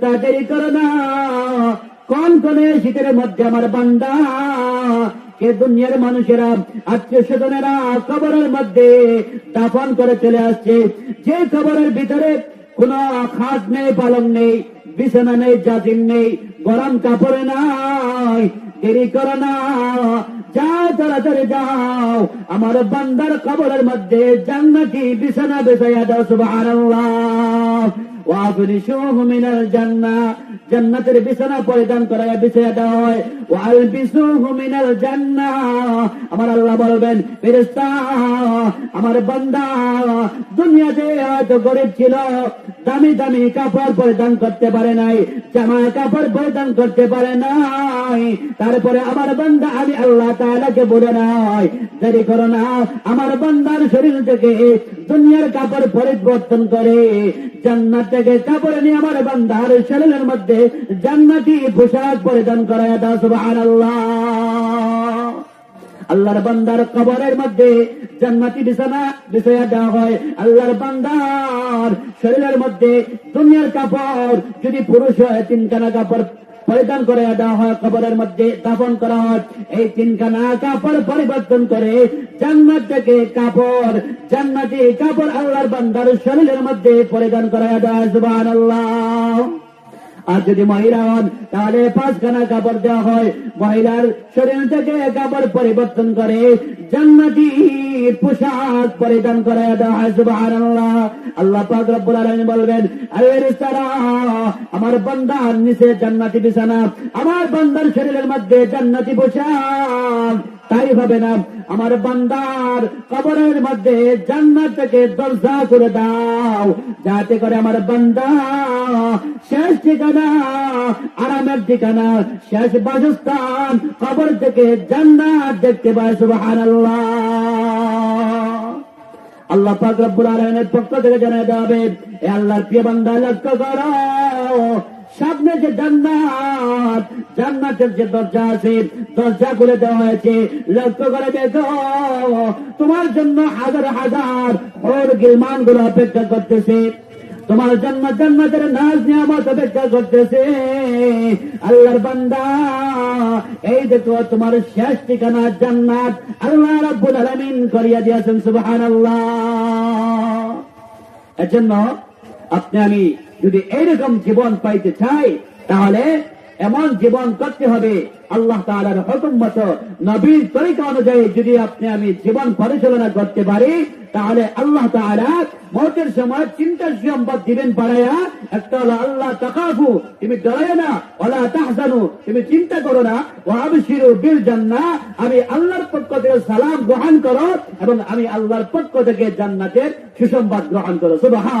দেরি করো না কোন কোনে শীতের মধ্যে আমার বান্দা? কে দুনিয়ার মানুষেরা আত্মীয় স্বজনেরা কবরের মধ্যে দাফন করে চলে আসছে। যে কবরের ভিতরে কোনো খাট নেই, পালং নেই, বিছানা নেই জাতির নেই, গরম কাপড়ে নাই, দেরি করো না। যাও তাড়াতাড়ি যাও, আমার বান্দার কবরের মধ্যে জান্নাতি বিছানা বেসাইয়া দাও, সুবহানাল্লাহ। ওয়াফরিশুহু জান্নাতের বিছানা পরিধান দেওয়া হয়। আমার আল্লাহ বলবেন আমার দুনিয়াতে হয়তো গরিব ছিল, দামি দামি কাপড় পরিধান করতে পারে নাই, জামা কাপড় পরিধান করতে পারে নাই, তারপরে আমার বান্দা, আমি আল্লাহ তাআলাকে বলে নাই, দেরি করো না, আমার বান্দার শরীর থেকে দুনিয়ার কাপড় পরিবর্তন করে জান্নাত থেকে কাপড় নিয়ে আমার বান্দার শরীরের মধ্যে জান্নাতি পোশাক পরিধান করায় দাস সুবহানাল্লাহ। আল্লাহর বান্দার কবরের মধ্যে জান্নাতি বিছানা বিছাইয়া দেওয়া হয়। আল্লাহর বান্দার শরীরের মধ্যে দুনিয়ার কাপড় যদি পুরুষ হয়, তিনখানা কাপড় পরিধান করে দেওয়া হয়, কবরের মধ্যে দাফন করা হয়, এই তিনখানা কাপড় পরিবর্তন করে জান্নাত থেকে কাপড়, জান্নাতি কাপড় আল্লাহর বান্দার শরীরের মধ্যে পরিধান করা দেওয়া হয় সুবহানাল্লাহ। আর যদি মহিলা হন, তাহলে পাঁচখানা কাপড় দেওয়া হয় মহিলার শরীর থেকে কাপড় পরিবর্তন করে, জান্নাতি পোশাক পরিধান করে আল্লাহ বলবেন আমার নিচে জান্নাতি বিছানা, আমার বান্দার শরীরের মধ্যে জান্নাতি পোশাক, তাই হবে না। আমার বান্দার কবরের মধ্যে জান্নাত থেকে করে দাও, যাতে করে আমার বান্দা শেষ ঠিকানা, আরামের ঠিকানা, শেষ বাসস্থান কবর থেকে জান্নাত দেখতে পায়, সুবহানাল্লাহ। আল্লাহ পাক রব্বুল আলামিনের পক্ষ থেকে জানাই দেওয়া হবে, এ আল্লাহর প্রিয় বান্দা, লক্ষ্য করো, সামনে যে জান্নাত, জান্নাতের যে দরজা আছে, দরজা খুলে দেওয়া হয়েছে। লক্ষ্য করে দেখো, তোমার জন্য হাজার হাজার ওর গিলমানগুলো অপেক্ষা করতেছে। তোমার জন্ম জান্নাতের নাচ নিয়ামত অপেক্ষা করতেছে। আল্লাহর বান্দা, এই দেখো তোমার শেষ ঠিকানা জান্নাত আল্লাহ রাব্বুল আলামিন করিয়া দিয়েছেন, সুবহানাল্লাহ। এজন্য আপনি আমি যদি এইরকম জীবন পাইতে চাই, তাহলে এমন জীবন করতে হবে আল্লাহ তাআলার হুকুম মতো নবীর তরিকা অনুযায়ী যদি আপনি আমি জীবন পরিচালনা করতে পারি, তাহলে আল্লাহ তাআলা মৌতের সময় চিন্তা সম্পদ দিবেন বাড়াইয়া একটা হলো, আল্লাহ তাকাফু, তুমি ডরায় না ওলা তাহজানু, তুমি চিন্তা করো না ও আবশিরু বিল জান্নাহ আমি আল্লাহর পক্ষ থেকে সালাম গ্রহণ করো এবং আমি আল্লাহর পক্ষ থেকে জান্নাতের সুসংবাদ গ্রহণ করো। সুবহান